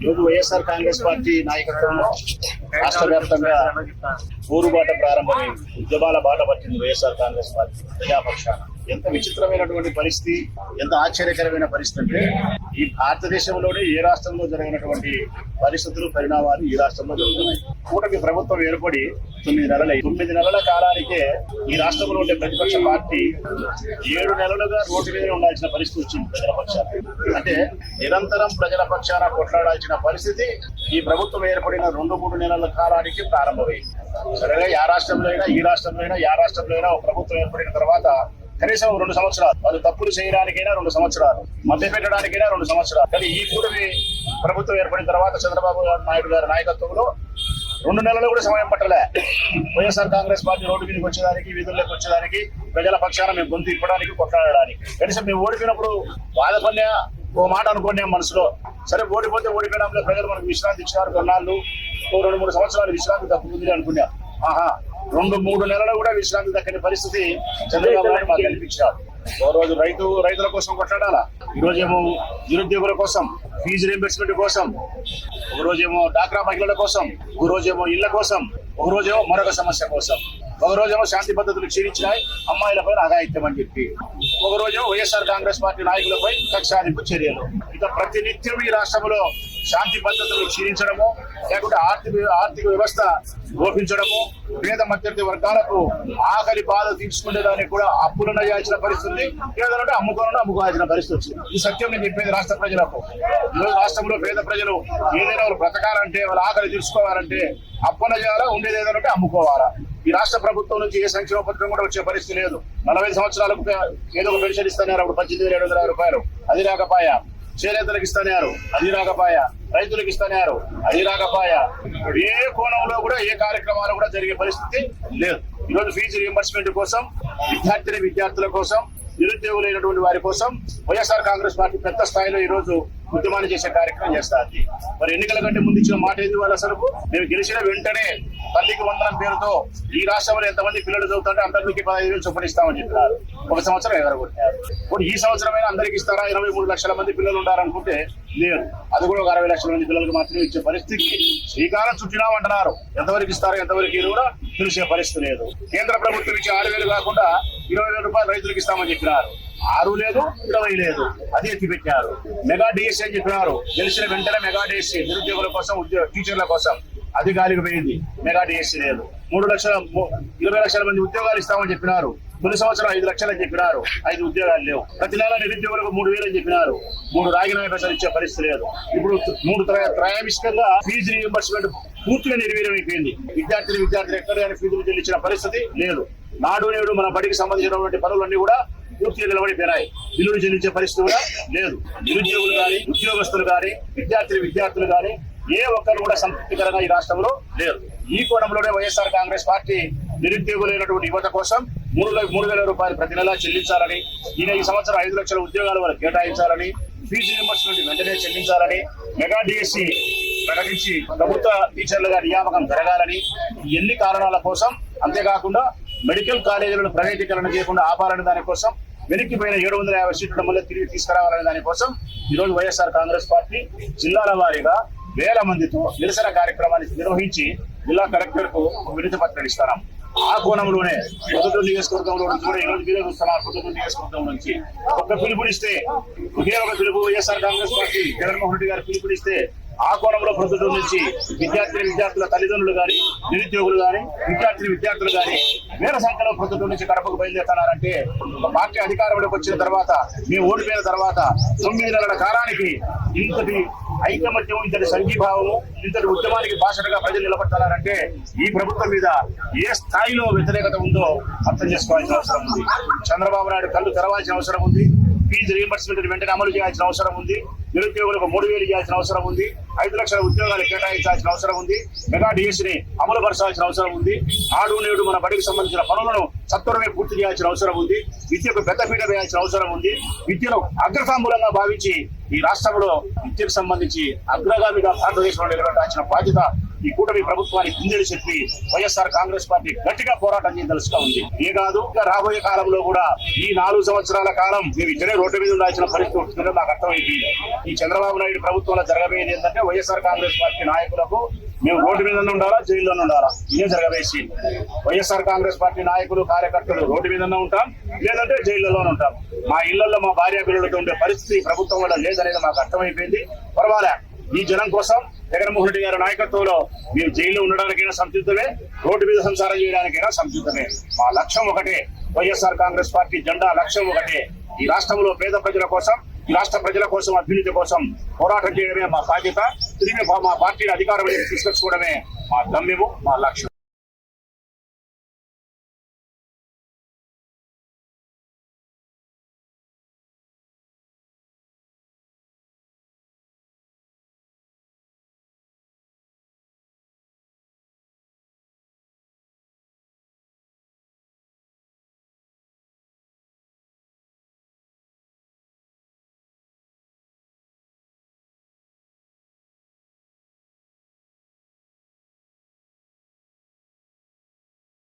ఈరోజు వైఎస్ఆర్ కాంగ్రెస్ పార్టీ నాయకత్వంలో రాష్ట్ర వ్యాప్తంగా ఊరుబాట ప్రారంభమైంది ఉద్యమాల బాట పట్టింది వైఎస్ఆర్ కాంగ్రెస్ పార్టీ ప్రజాపక్షాన. ఎంత విచిత్రమైనటువంటి పరిస్థితి ఎంత ఆశ్చర్యకరమైన పరిస్థితి అంటే ఈ భారతదేశంలోనే ఏ రాష్ట్రంలో జరిగినటువంటి పరిస్థితులు పరిణామాలు ఈ రాష్ట్రంలో జరుగుతున్నాయి. కూటమి ప్రభుత్వం ఏర్పడి తొమ్మిది నెలల తొమ్మిది నెలల కాలానికే ఈ రాష్ట్రంలో ఉండే ప్రతిపక్ష పార్టీ ఏడు నెలలుగా రోడ్డు మీద ఉండాల్సిన పరిస్థితి వచ్చింది ప్రజల పక్షాన. అంటే నిరంతరం ప్రజల పక్షాన కొట్లాడాల్సిన పరిస్థితి ఈ ప్రభుత్వం ఏర్పడిన రెండు మూడు నెలల కాలానికి ప్రారంభమైంది. సరేగా యా రాష్ట్రంలో అయినా ఈ రాష్ట్రంలో అయినా యా రాష్ట్రంలో అయినా ప్రభుత్వం ఏర్పడిన తర్వాత కనీసం రెండు సంవత్సరాలు. వాళ్ళు తప్పులు చేయడానికైనా రెండు సంవత్సరాలు. మధ్య పెట్టడానికైనా రెండు సంవత్సరాలు. కానీ ఈ కూటమి ప్రభుత్వం ఏర్పడిన తర్వాత చంద్రబాబు నాయుడు గారి నాయకత్వంలో రెండు నెలలు కూడా సమయం పట్టలే. వైఎస్ఆర్ కాంగ్రెస్ పార్టీ రోడ్డు మీదకి వచ్చేదానికి వీధుల్లోకి వచ్చేదానికి ప్రజల పక్షాన మేము గొంతు ఇప్పడానికి కొట్లాడడానికి. కనీసం మేము ఓడిపోయినప్పుడు బాధపడినా ఓ మాట అనుకోండి మనసులో. సరే ఓడిపోతే ఓడిపోయినాంలో ప్రజలు మనకు విశ్రాంతి ఇచ్చినారు కొన్నాళ్ళు. ఓ రెండు మూడు సంవత్సరాలు విశ్రాంతి తప్పుతుంది అనుకున్నా. ఆహా రెండు మూడు నెలలు కూడా విశ్రాంతి దక్కని పరిస్థితి చంద్రబాబు నాయుడు మాకు కల్పించాడు ఓ రోజు రైతు రైతుల కోసం కొట్లాడాలా? ఈ రోజేమో నిరుద్యోగుల కోసం ఫీజు రీంబర్స్మెంట్ కోసం ఒక రోజేమో డాక్రా మహిళల కోసం ఒక రోజేమో ఇళ్ళ కోసం ఒక రోజేమో మరొక సమస్య కోసం ఒక రోజేమో శాంతి పద్ధతులు క్షీణించినాయి అమ్మాయిలపై అఘాయిత్యం అని చెప్పి. ఒక వైఎస్ఆర్ కాంగ్రెస్ పార్టీ నాయకులపై కక్షాదింపు చర్యలు. ఇక ప్రతినిత్యం ఈ రాష్ట్రంలో శాంతి భద్రతలు క్షీణించడము లేకుంటే ఆర్థిక ఆర్థిక వ్యవస్థ లోపించడము పేద మధ్యవర్తి వర్గాలకు ఆకలి బాధ తీసుకునేదానికి కూడా అప్పులను చేయాల్సిన పరిస్థితి లేదంటే అమ్ముకోవాలని అమ్ముకోవాల్సిన పరిస్థితి వచ్చింది. ఈ సత్యం నేను చెప్పేది రాష్ట్ర ప్రజలకు. ఈరోజు రాష్ట్రంలో పేద ప్రజలు ఏదైనా వాళ్ళు బ్రతకాలంటే వాళ్ళ ఆకలి తీర్చుకోవాలంటే అప్పున చేయాలా ఉండేది ఏదంటే అమ్ముకోవాలా. ఈ రాష్ట్ర ప్రభుత్వం నుంచి ఏ సంక్షేమ పథకం కూడా వచ్చే పరిస్థితి లేదు. నలభై సంవత్సరాలకు ఏదో ఒక పెన్షన్ ఇస్తున్నారు అప్పుడు పద్దెనిమిది వేల ఏడు వందల రూపాయలు. అది రాకపాయా. చేనేతలకు ఇస్తానారు అది రాకపాయ. రైతులకు ఇస్తానారు అది రాకపాయ. ఏ కోణంలో కూడా ఏ కార్యక్రమాలు కూడా జరిగే పరిస్థితి లేదు. ఈరోజు ఫీజు రియంబర్స్మెంట్ కోసం విద్యార్థిని విద్యార్థుల కోసం నిరుద్యోగులైనటువంటి వారి కోసం వైఎస్ఆర్ కాంగ్రెస్ పార్టీ పెద్ద స్థాయిలో ఈ రోజు ఉద్యమాన్ని చేసే కార్యక్రమం చేస్తారు మరి ఎన్నికల కంటే ముందు ఇచ్చిన మాట ఏంది వాళ్ళు అసలు మేము గెలిచిన వెంటనే తల్లికి వందనం పేరుతో ఈ రాష్ట్రంలో ఎంతమంది పిల్లలు చదువుతుంటే అందరికీ పదహైదు వేలు చొప్పున ఇస్తామని చెప్పినారు. ఒక సంవత్సరం ఎగరగొట్టారు ఇప్పుడు ఈ సంవత్సరమైనా అందరికి ఇస్తారా? ఇరవై మూడు లక్షల మంది పిల్లలు ఉండాలనుకుంటే లేదు. అది కూడా ఒక అరవై లక్షల మంది పిల్లలకు మాత్రమే ఇచ్చే పరిస్థితి. శ్రీకారం చుట్టినామంటున్నారు ఎంతవరకు ఇస్తారో ఎంతవరకు ఇది కూడా తెలిసే పరిస్థితి లేదు. కేంద్ర ప్రభుత్వం ఇచ్చే ఆరు వేలు కాకుండా ఇరవై వేల రూపాయలు రైతులకు ఇస్తామని చెప్పినారు. ఆరు లేదు ఇరవై లేదు. అది ఎత్తిపెట్టారు మెగా డిఎస్సీ అని చెప్పినారు. గెలిచిన వెంటనే మెగా డిఎస్సీ నిరుద్యోగుల కోసం ఉద్యోగ టీచర్ల కోసం అది గాలికి పోయింది. మెగా డిఎస్సీ లేదు. మూడు లక్షల ఇరవై లక్షల మంది ఉద్యోగాలు ఇస్తామని చెప్పినారు. తొలి సంవత్సరం ఐదు లక్షలు అని చెప్పినారు. ఐదు ఉద్యోగాలు లేవు. ప్రతి నెల నిరుద్యోగులకు మూడు వేలు అని చెప్పినారు. మూడు రాగిన పైసలు ఇచ్చే పరిస్థితి లేదు. ఇప్పుడు మూడు త్రయామిష్కంగా ఫీజు రీఎంబర్స్మెంట్ పూర్తిగా నిర్వీర్యం అయిపోయింది విద్యార్థులు విద్యార్థులు ఎక్కడ ఫీజులు చెల్లించిన పరిస్థితి లేదు. నాడు నేడు మన బడికి సంబంధించినటువంటి పనులన్నీ కూడా పూర్తిగా నిలబడిపోయినాయి బిల్లులు చెల్లించే పరిస్థితి కూడా లేదు. నిరుద్యోగులు కానీ ఉద్యోగస్తులు కానీ విద్యార్థులు విద్యార్థులు కానీ ఏ ఒక్కరు కూడా సంతృప్తికరంగా ఈ రాష్ట్రంలో లేరు. ఈ కోణంలోనే వైఎస్ఆర్ కాంగ్రెస్ పార్టీ నిరుద్యోగులైనటువంటి యువత కోసం మూడు మూడు వేల రూపాయలు ప్రతి నెలా చెల్లించాలని ఈయన ఈ సంవత్సరం ఐదు లక్షల ఉద్యోగాలు వాళ్ళకి కేటాయించాలని ఫీజు రియంబర్స్మెంట్ వెంటనే చెల్లించాలని మెగా డిఎస్సి ప్రకటించి ప్రభుత్వ టీచర్లుగా నియామకం జరగాలని ఎన్ని కారణాల కోసం అంతేకాకుండా మెడికల్ కాలేజీలను ప్రైవేటీకరణ చేయకుండా ఆపాలనే దానికోసం వెనక్కిపోయిన ఏడు వందల యాభై సీట్ల మళ్ళీ తిరిగి తీసుకురావాలనే దానికోసం ఈరోజు వైఎస్ఆర్ కాంగ్రెస్ పార్టీ జిల్లాల వారీగా వేల మందితో నిరసన కార్యక్రమాన్ని నిర్వహించి జిల్లా కలెక్టర్కు వినతి పత్రం ఇస్తాం ఆ కోణంలోనే పొద్దుటూరు నియోజకవర్గంలో నుంచి కూడా ఈ మీరే చూస్తున్నారు పొద్దుటూరు నియోజకవర్గం నుంచి ఒక పిలుపునిస్తే ఒకే ఒక పిలుపు వైఎస్ఆర్ కాంగ్రెస్ పార్టీ జగన్మోహన్ రెడ్డి గారు పిలుపునిస్తే ఆ కోణంలో ప్రొద్దుటూరు నుంచి విద్యార్థి విద్యార్థుల తల్లిదండ్రులు గాని నిరుద్యోగులు గాని విద్యార్థి విద్యార్థులు గాని వేల సంఖ్యలో ప్రొద్దుటూరు నుంచి కడపకు బయలుదేరుతున్నారంటే పార్టీ అధికారంలోకి వచ్చిన తర్వాత మేము ఓడిపోయిన తర్వాత తొమ్మిది నెలల కాలానికి ఇంతటి ఐకమత్యం ఇంతటి సంఘీభావము ఇంతటి ఉద్యమానికి భాషగా ప్రజలు నిలబడతారంటే ఈ ప్రభుత్వం మీద ఏ స్థాయిలో వ్యతిరేకత ఉందో అర్థం చేసుకోవాల్సిన అవసరం ఉంది. చంద్రబాబు నాయుడు కళ్ళు తెరవాల్సిన అవసరం ఉంది. ఫీజు రీఎంబర్స్మెంట్ వెంటనే అమలు చేయాల్సిన అవసరం ఉంది. నిరుద్యోగులకు మూడు వేలు ఇవ్వాల్సిన అవసరం ఉంది. ఐదు లక్షల ఉద్యోగాలు కేటాయించాల్సిన అవసరం ఉంది. మెగా డిఎస్ని అమలు పరచాల్సిన అవసరం ఉంది. ఆడు నేడు మన బడికి సంబంధించిన పనులను సత్వరమే పూర్తి చేయాల్సిన అవసరం ఉంది. విద్యకు పెద్దపీట వేయాల్సిన అవసరం ఉంది. విద్యను అగ్రతాంబూలంగా భావించి ఈ రాష్ట్రంలో విద్యకు సంబంధించి అగ్రగామిగా భారతదేశంలో నిలబెట్టాల్సిన బాధ్యత ఈ కూటమి ప్రభుత్వానికి కుందేలు చెప్పి వైఎస్ఆర్ కాంగ్రెస్ పార్టీ గట్టిగా పోరాటం చేయదలుచుగా ఉంది. ఏ కాదు రాబోయే కాలంలో కూడా ఈ నాలుగు సంవత్సరాల కాలం మేము ఇద్దరే రోడ్డు మీద ఉండాల్సిన పరిస్థితి ఉంటుందని నాకు అర్థమైంది. ఈ చంద్రబాబు నాయుడు ప్రభుత్వంలో జరగబోయేది ఏంటంటే వైఎస్ఆర్ కాంగ్రెస్ పార్టీ నాయకులకు మేము రోడ్డు మీద ఉండాలా జైల్లోనే ఉండాలా? ఇదే జరగవేసి వైఎస్ఆర్ కాంగ్రెస్ పార్టీ నాయకులు కార్యకర్తలు రోడ్డు మీద ఉంటాం లేదంటే జైల్లోనే ఉంటాం. మా ఇళ్ళలో మా భార్య పిల్లలతో ఉండే పరిస్థితి ప్రభుత్వం వల్ల లేదనేది మాకు అర్థమైపోయింది. పర్వాలే. ఈ జనం కోసం జగన్మోహన్ రెడ్డి గారి నాయకత్వంలో మీరు జైల్లో ఉండడానికైనా సంసిద్ధమే రోడ్డు మీద సంసారం చేయడానికైనా సంసిద్ధమే మా లక్ష్యం ఒకటే వైఎస్ఆర్ కాంగ్రెస్ పార్టీ జెండా లక్ష్యం ఒకటే. ఈ రాష్ట్రంలో పేద ప్రజల కోసం ఈ రాష్ట్ర ప్రజల కోసం అభ్యున్నతి కోసం పోరాటం చేయడమే మా బాధ్యత. తిరిగి మా పార్టీని అధికారంలోకి తీసుకొచ్చుకోవడమే మా గమ్యము మా లక్ష్యం.